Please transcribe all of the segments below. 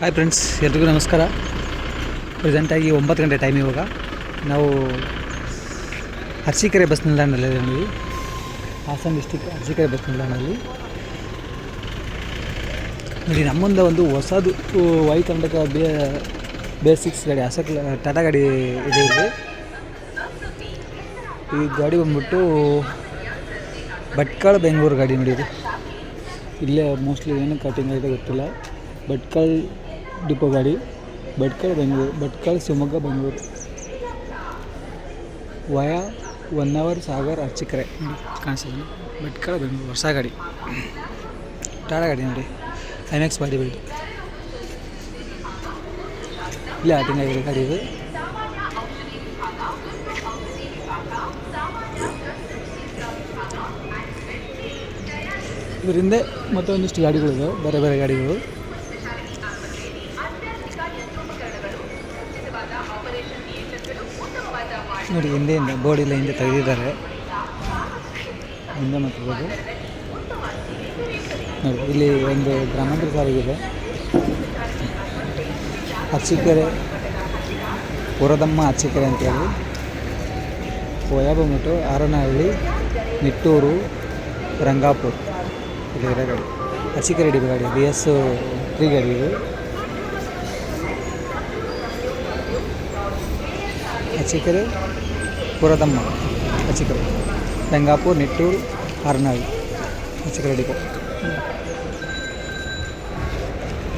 Hi friends ಎಲ್ರಿಗೂ ನಮಸ್ಕಾರ. ಪ್ರೆಸೆಂಟಾಗಿ ಒಂಬತ್ತು ಗಂಟೆ ಟೈಮ್ ಇವಾಗ. ನಾವು ಅರ್ಸಿಕೆರೆ ಬಸ್ ನಿಲ್ದಾಣದಲ್ಲಿ ಹಾಸನ ಡಿಸ್ಟಿಕ್ ಅರ್ಸಿಕೆರೆ ಬಸ್ ನಿಲ್ದಾಣದಲ್ಲಿ. ನೋಡಿ ನಮ್ಮ ಮುಂದೆ ಒಂದು ಹೊಸದು ವೈ ಕರ್ನಾಟಕ ಬೇ, ಬೇಸಿಕ್ಸ್ ಗಾಡಿ, ಅಶೋಕ್, ಟಾಟಾ ಗಾಡಿ ಇದೆ ಇಲ್ಲಿ. ಈ ಗಾಡಿ ಬಂದ್ಬಿಟ್ಟು ಭಟ್ಕಳ, ಬೆಂಗಳೂರು ಗಾಡಿ ನೋಡಿ ಇಲ್ಲೇ ಮೋಸ್ಟ್ಲಿ ಏನು ಕಟಿಂಗ್ ಆಗಿದೆ ಗೊತ್ತಿಲ್ಲ. ಭಟ್ಕಳ ಡಿಪೋ ಗಾಡಿ, Bhatkal Bengaluru, Bhatkal Shivamogga, Bengaluru. Via one hour Sagar Archikere ನೋಡಿ ಕಾಣಿಸಿದೆ ಭಟ್ಕಳ ಬೆಂಗಳೂರು, ಹೊಸ ಗಾಡಿ. ಟಾಟಾ ಗಾಡಿ ನೋಡಿ ಐನೆಕ್ಸ್ ಬಾಡಿ ಬಿಲ್ಡ್. ಇಲ್ಲ ಆಟಿಂಗ್ ಆಗಿದೆ ಗಾಡಿ ಇದು. ಇದರಿಂದ ಮತ್ತೊಂದಿಷ್ಟು ಗಾಡಿಗಳಿವೆ ಬೇರೆ ಬೇರೆ ಗಾಡಿಗಳು. ನೋಡಿ ಹಿಂದೆಯಿಂದ ಬೋರ್ಡ್ ಇಲ್ಲ ಹಿಂದೆ ತೆಗೆದಿದ್ದಾರೆ. ಹಿಂದೆ ಮಾತಾಡೋದು ನೋಡಿ, ಇಲ್ಲಿ ಒಂದು ಗ್ರಾಮಾಂತರ ಸಾರಿಗಿದೆ ಅಚ್ಚಿಕೆರೆ ಪುರದಮ್ಮ ಅಚ್ಚಿಕೆರೆ ಅಂತೇಳಿ ಹೇಳಿ. ಬಂದ್ಬಿಟ್ಟು ಆರನಹಳ್ಳಿ, ನಿಟ್ಟೂರು, ರಂಗಾಪುರ. ಇದು ಗಾಡಿ. ಅಚ್ಚಿಕೆರೆ ಡಿ ಗಾಡಿ, ಬಿ ಎಸ್ ತ್ರೀ ಗಾಡಿ ಇದು. ಅಚಿಕೆರೆ ಪುರದಮ್ಮ ಅಚಿಕೆರೆ ಬೆಂಗಾಪುರ್ ನಿಟ್ಟೂರು ಆರನಹಳ್ಳಿ ಅಚಿಕೆರೆ ಡಿಪೋ.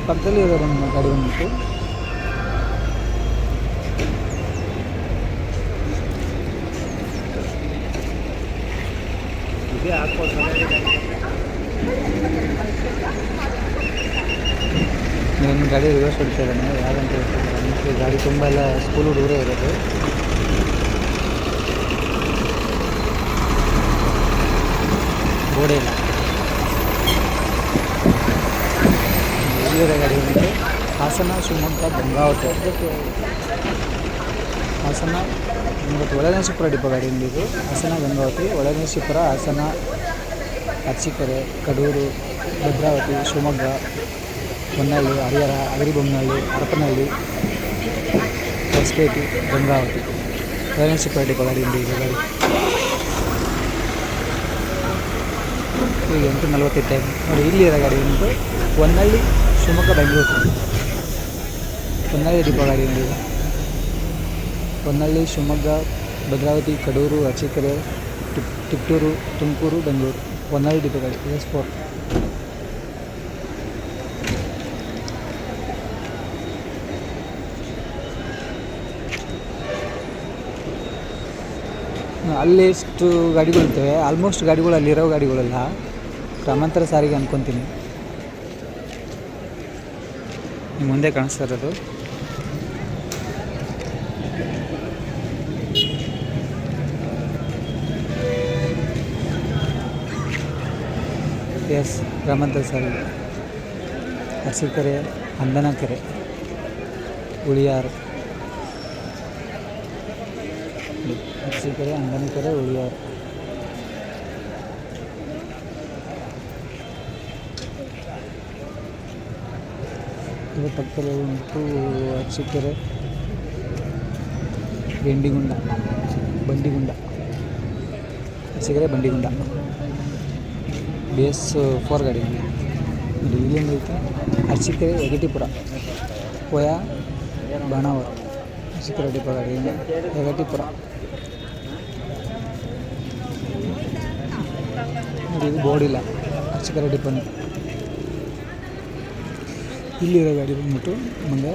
ಪಕ್ಕದಲ್ಲಿ ಇರೋ ನಮ್ಮ ಗಾಡಿ ಬಂದ್ಬಿಟ್ಟು. ಗಾಡಿ ರಿವರ್ಸ್ ಹೊಡಿತಾ ಇದ್ದಾನೆ ಯಾರಂತ ಗಾಡಿ ತುಂಬ ಎಲ್ಲ ಸ್ಕೂಲ್ ಹುಡುಗರೇ ಇರೋದು. ಗೋಡೆ ಇಲ್ಲ. ಗಾಡಿ ಏನಿದೆ? ಹಾಸನ, ಶಿವಮೊಗ್ಗ, ಗಂಗಾವತಿ. ಹಾಸನ ಇವತ್ತು ಒಳನೇಶಿಪುರ ಡಿಪೋ ಗಾಡಿ ಏನಿದೆ ಹಾಸನ, ಗಂಗಾವತಿ ಒಳನೇಶಿಪುರ ಹಾಸನ ಅರ್ಚಿಕೆರೆ ಕಡೂರು, ಭದ್ರಾವತಿ, ಶಿವಮೊಗ್ಗ ಹೊನ್ನಳ್ಳಿ ಹರಿಹರ ಅಗರಿಬೊಮ್ಮನಹಳ್ಳಿ ಹರಪನಹಳ್ಳಿ, ಹೊಸಪೇಟೆ, ಗಂಗಾವತಿ. ಒಳನೇಶಿಪುರ ಡಿಪೋ ಗಾಡಿ ಇದು ಗಾಡಿ. ಈಗ ಎಂಟು ನಲ್ವತ್ತೈದು ಟೈಮ್ ನೋಡಿ ಇಲ್ಲಿ ಇರೋ ಗಾಡಿ ಉಂಟು ಹೊನ್ನಳ್ಳಿ ಶಿವಮೊಗ್ಗ, ಬೆಂಗಳೂರು. ಹೊನ್ನಳ್ಳಿ ಡಿಪೋ ಗಾಡಿ ಇದೆ ಹೊನ್ನಳ್ಳಿ ಶಿವಮೊಗ್ಗ, ಭದ್ರಾವತಿ, ಕಡೂರು ಟಿಪ್ ತಿಪ್ಟೂರು ತುಮಕೂರು, ಬೆಂಗಳೂರು. ಹೊನ್ನಳ್ಳಿ ಡಿಪೋ ಗಾಡಿ, ಎಸ್ ಫೋರ್. ಅಲ್ಲಿ ಎಷ್ಟು ಗಾಡಿಗಳಿರ್ತವೆ? ಆಲ್ಮೋಸ್ಟ್ ಗಾಡಿಗಳು ಅಲ್ಲಿರೋ ಗಾಡಿಗಳೆಲ್ಲ. ಗ್ರಾಮಾಂತರ ಸಾರಿಗೆ ಅನ್ಕೊತೀನಿ. ನಿಮ್ಮ ಮುಂದೆ ಕಾಣಿಸ್ತಾ ಇರೋದು. ಎಸ್ ಗ್ರಾಮಾಂತರ ಸಾರಿಗೆ. ಅರಸೀಕೆರೆ ಹಂದನಕೆರೆ ಉಳಿಯಾರು. ಅರಸೀಕೆರೆ ಹಂದನಕೆರೆ ಉಳಿಯಾರು. ಇದು ಪಕ್ಕದಲ್ಲಿ ಉಂಟು Arsikere Bendigunda, Bandigunda Arsikere Bandigunda. B S four ಗಾಡಿ. ಇಲ್ಲಿ ಇಲ್ಲಿಂದ ಐತೆ. ಅರಸೀಕೆರೆ ಯಗಟಿಪುರ ಕೋಯ ಬಾಣಾವರ. ಅರಸೀಕೆರೆ ಡಿಪೋ ಗಾಡಿ ಯಗಟಿಪುರ. ಇದು ಬೋರ್ಡ್ ಇಲ್ಲ. ಅರಸೀಕೆರೆ ಇಲ್ಲಿರೋ ಗಾಡಿ ಬಂದ್ಬಿಟ್ಟು ಮುಂದೆ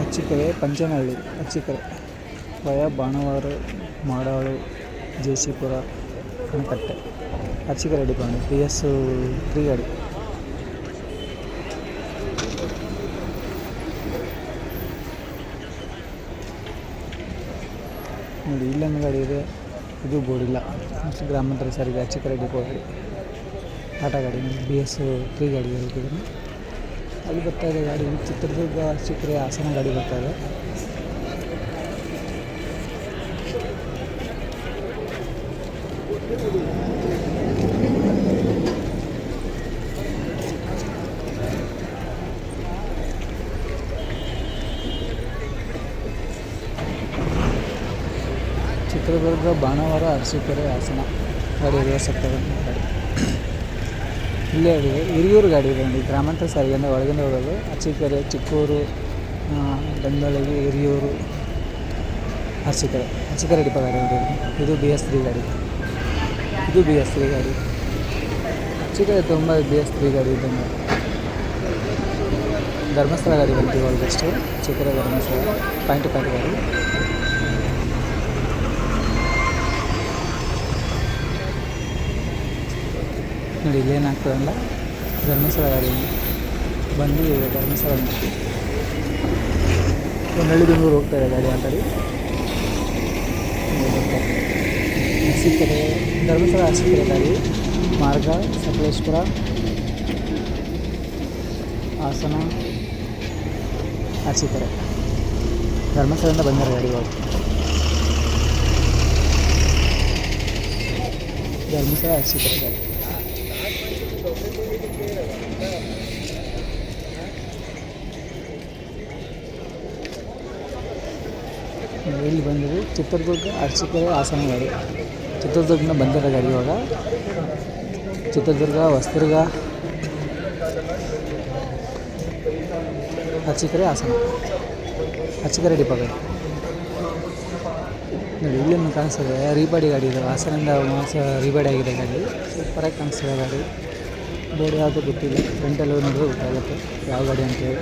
Achchikere, Panchanahalli, Achchikere. Via Banavara, Madalu Jesipura Kanakatte. Achchikere depot P S three ಗಾಡಿ. ನೋಡಿ, ಇಲ್ಲೊಂದು ಗಾಡಿ ಇದೆ. ಇದು ಬೋರ್ಡ್ ಇಲ್ಲ. ಗ್ರಾಮಾಂತರ ಸಾರಿಗೆ ಅಚ್ಚಿಕೆರೆ ಡಿಪೋ ಗಾಡಿ ಟಾಟಾ ಗಾಡಿ. ಬಿ ಎಸ್ ತ್ರೀ ಗಾಡಿ ಅಲ್ಲಿ ಬರ್ತಾ ಇದೆ ಗಾಡಿ. ಚಿತ್ರದುರ್ಗ ಚಿಕ್ಕರೆ ಹಾಸನ ಗಾಡಿ ಬರ್ತಾ ಇದೆ. ಚಿತ್ರದುರ್ಗ ಭಾನುವಾರ ಅರಸೀಕೆರೆ ಹಾಸನ ಗಾಡಿ ಇರುವ ಸತ್ತವನ್ನು ಇಲ್ಲೇ ಇದೆ ಹಿರಿಯೂರು ಗಾಡಿ ಇದೆ ನೋಡಿ ಗ್ರಾಮಾಂತರ ಸಾರಿಗೆಯಿಂದ ಒಳಗಿಂದ ಹೋಗೋದು ಅರಸೀಕೆರೆ ಚಿಕ್ಕೂರು ಆ, ಬೆಂದಳಗಿ ಹಿರಿಯೂರು ಅರಸೀಕೆರೆ ಅರಸೀಕೆರೆ ಡಿಪ ಗಾಡಿ ಇದೆ ಇದು. ಇದು ಬಿ ಎಸ್ ತ್ರೀ ಗಾಡಿ ಇದು ಬಿ ಎಸ್ ತ್ರೀ ಗಾಡಿ ಅರಸೀಕೆರೆ ತುಂಬ ಬಿ ಎಸ್ ತ್ರೀ ಗಾಡಿ ಇದ್ದಂಗೆ ಧರ್ಮಸ್ಥಳ ಗಾಡಿ ಬಂತು ಇವಾಗ ಬೆಸ್ಟು ಚಿಕ್ಕರೆ ಧರ್ಮಸ್ಥಳ ಪಾಯಿಂಟ್ ಟು ಪಾಯಿಂಟ್ ಗಾಡಿ ನೋಡಿ ಇಲ್ಲೇನು ಆಗ್ತದಲ್ಲ ಧರ್ಮಸ್ಥಳ ಗಾಡಿ ಬಂದು ಧರ್ಮಸ್ಥಳ. ಹೊನ್ನಳ್ಳಿ ಹೋಗ್ತಾ ಇದೆ ಗಾಡಿ ಆಲ್ರೆಡಿ. ಸಿಕ್ಕರೆ ಧರ್ಮಸ್ಥಳ ಸಿಕ್ಕರೆ ಗಾಡಿ. ಮಾರ್ಗ ಸಕಲೇಶ್ವರ ಹಾಸನ ಅರಸೀಕೆರೆ ಧರ್ಮಸ್ಥಳದಿಂದ ಬಂದಿರೋ ಗಾಡಿ ಇವಾಗ. ಧರ್ಮಸ್ಥಳ ಅರಸೀಕೆರೆ ಗಾಡಿ. ಇಲ್ಲಿ ಬಂದಿದೆ ಚಿತ್ರದುರ್ಗ ಅರಸೀಕೆರೆ ಹಾಸನ ಗಾಡಿ ಚಿತ್ರದುರ್ಗದಿಂದ ಬಂದಿರೋ ಗಾಡಿ ಇವಾಗ. ಚಿತ್ರದುರ್ಗ, ಹೊಸದುರ್ಗ, ಅರಸೀಕೆರೆ, ಹಾಸನ. ಅರಸೀಕೆರೆ ಡಿಪೋ ಗಾಡಿ. ನೋಡಿ, ಇಲ್ಲಿ ಕಾಣಿಸ್ತದೆ. ರೀಬಾಡಿ ಗಾಡಿ ಇದೆ. ಹಾಸನಿಂದ ಮಾಸ ರೀಬಾಡಿ ಆಗಿದೆ ಗಾಡಿ. ಸೂಪರಾಗಿ ಕಾಣಿಸ್ತದೆ ಗಾಡಿ. ಬೋರ್ಡ್ ಯಾವುದು ಗೊತ್ತಿಲ್ಲ. ಫ್ರಂಟಲ್ಲಿ ನೋಡಿದ್ರೆ ಗೊತ್ತಾಗುತ್ತೆ ಯಾವ ಗಾಡಿ ಅಂತೇಳಿ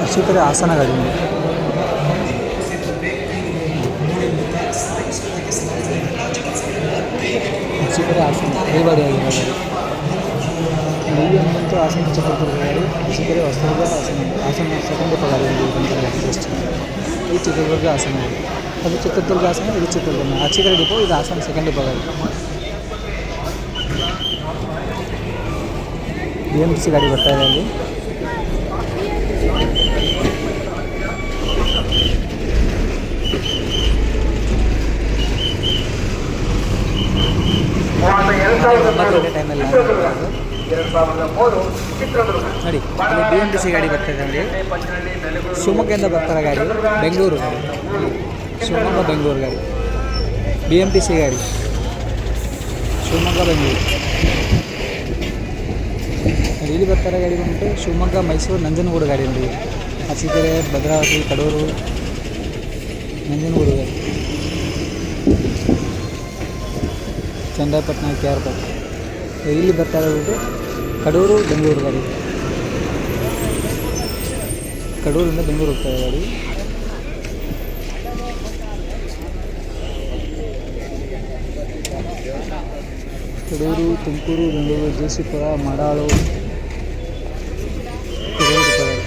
ಅರಸೀಕೆರೆ ಹಾಸನ ಗಾಡಿ. ಹಾಸನ ರೀಬಾಡಿ ಆಗಿದೆ ಗಾಡಿ ಇಲ್ಲಿ ಬಂತು ಹಾಸನ ಚಿತ್ರದುರ್ಗ ಗಾಡಿ ಅರಸೀಕೆರೆ ಹೊಸದುರ್ಗ ಹಾಸನ ಹಾಸನ ಸೆಕೆಂಡ್ ಡಿಪೋ ಗಾಡಿ ಇದೆ ಬಂತಾರೆ ಜಸ್ಟ್ ಇದು ಚಿತ್ರದುರ್ಗ ಹಾಸನ ಗಾಡಿ ಅದು ಚಿತ್ರದುರ್ಗ ಹಾಸನ ಇದು ಚಿತ್ರದುರ್ಗ ಅರಸೀಕೆರೆ ಡಿಪೋ ಇದು ಹಾಸನ ಸೆಕೆಂಡ್ ಡಿಪೋ ಗಾಡಿ ಬಿ ಎಂ ಟಿ ಸಿ ಗಾಡಿ ಬರ್ತಾ ಇದೆ ಅಲ್ಲಿ ಒಂಬತ್ತು ಟೈಮಲ್ಲಿ ನೋಡಿ ಅಲ್ಲಿ ಬಿ ಎಂ ಟಿ ಸಿ ಗಾಡಿ ಬರ್ತದೆ ನೋಡಿ. ಶಿವಮೊಗ್ಗದಿಂದ ಬರ್ತಾರೆ ಗಾಡಿ, ಬೆಂಗಳೂರು ಗಾಡಿ. ಶಿವಮೊಗ್ಗ, ಬೆಂಗಳೂರು ಗಾಡಿ. ಬಿ ಎಂ ಟಿ ಸಿ ಗಾಡಿ. ಶಿವಮೊಗ್ಗ, ಬೆಂಗಳೂರು. ಇಲ್ಲಿ ಬರ್ತಾರೆ ಗಾಡಿ ಬಂದ್ಬಿಟ್ಟು ಶಿವಮೊಗ್ಗ, ಮೈಸೂರು, ನಂಜನಗೂಡು ಗಾಡಿ ನೋಡಿ. ಅರಸೀಕೆರೆ ಭದ್ರಾವತಿ, ಕಡೂರು, ನಂಜನಗೂಡು ಗಾಡಿ. ಚಂದ್ರಪಟ್ಟಣ, ಕೆ ಆರ್ ಪೇಟೆ ಇಲ್ಲಿ ಬರ್ತಾ ಇರೋದು ಕಡೂರು, ಬೆಂಗಳೂರು ಗಾಡಿ. ಕಡೂರಿಂದ ಬೆಂಗಳೂರು ಹೋಗ್ತಾ ಇದೆ ಗಾಡಿ. ಕಡೂರು, ತುಮಕೂರು, ಬೆಂಗಳೂರು, ಜೇಸಿಪುರ, ಮಾಡಾಳು ಕಡೂರು ಡಿಪೋ ಗಾಡಿ.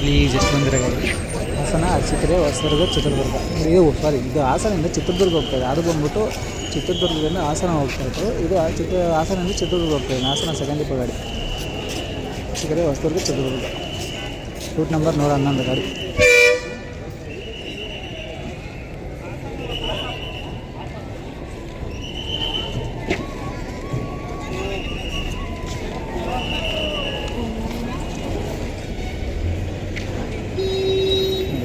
ಪ್ಲೀಸ್ ಎಷ್ಟು ಬಂದಿರೋ. ಗಾಡಿ ಹಾಸನ ಅರಸೀಕೆರೆ ಹೊಸದುರ್ಗ, ಚಿತ್ರದುರ್ಗ. ಇದು ಸಾರಿ ಇದು ಹಾಸನದಿಂದ ಚಿತ್ರದುರ್ಗ ಹೋಗ್ತಾಯಿದೆ ಅದು ಬಂದ್ಬಿಟ್ಟು ಚಿತ್ರದುರ್ಗದಿಂದ ಹಾಸನ ಹೋಗ್ತಾ ಇತ್ತು. ಇದು ಚಿತ್ರ, ಹಾಸನದಿಂದ ಚಿತ್ರದುರ್ಗ ಹೋಗ್ತಾಯಿದೆ ಹಾಸನ ಸೆಕೆಂಡ್ ಇಪ್ಪ ಗಾಡಿ. ಅರಸೀಕೆರೆ ಹೊಸದುರ್ಗ, ಚಿತ್ರದುರ್ಗ. ರೂಟ್ ನಂಬರ್ ನೂರ ಹನ್ನೊಂದು ಗಾಡಿ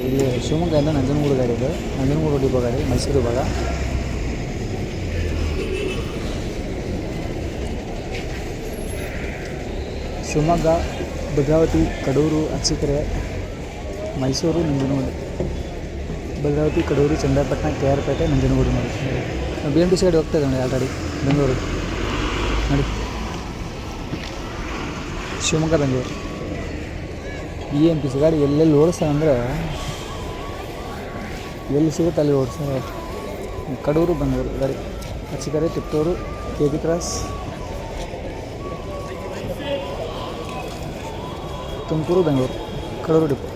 ಇಲ್ಲಿ ಶಿವಮೊಗ್ಗದಿಂದ ನಂಜನಗೂಡು ಗಾಡಿ ಇದೆ ನಂಜನಗೂಡು ಡಿಪೋ ಗಾಡಿ, ಮೈಸೂರು ಭಾಗ ಶಿವಮೊಗ್ಗ, ಭದ್ರಾವತಿ, ಕಡೂರು, ಅರಸೀಕೆರೆ, ಮೈಸೂರು, ನಂಜನಗೂಡು. ಭದ್ರಾವತಿ, ಕಡೂರು, ಚಂದ್ರಪಟ್ಟಣ ಕೆ ಆರ್ ಪೇಟೆ ನಂಜನಗೂಡು ನೋಡಿ. ಬಿ ಎಂ ಟಿ ಸಿ ಗಾಡಿ ಹೋಗ್ತಾ ನೋಡಿ ಆಲ್ರೆಡಿ ಬೆಂಗಳೂರು. ನೋಡಿ. Shivamogga, Bengaluru. B M T C ಗಾಡಿ ಎಲ್ಲೆಲ್ಲಿ ಓಡಿಸ್ತಾನಂದರೆ ಎಲ್ಲಿ ಸಿಗುತ್ತೆ ಅಲ್ಲಿ ಕಡೂರು, ಬೆಂಗಳೂರು ಗಾಡಿ Arsikere Tippur K B cross. Tumakuru, Bengaluru, Kadur depot.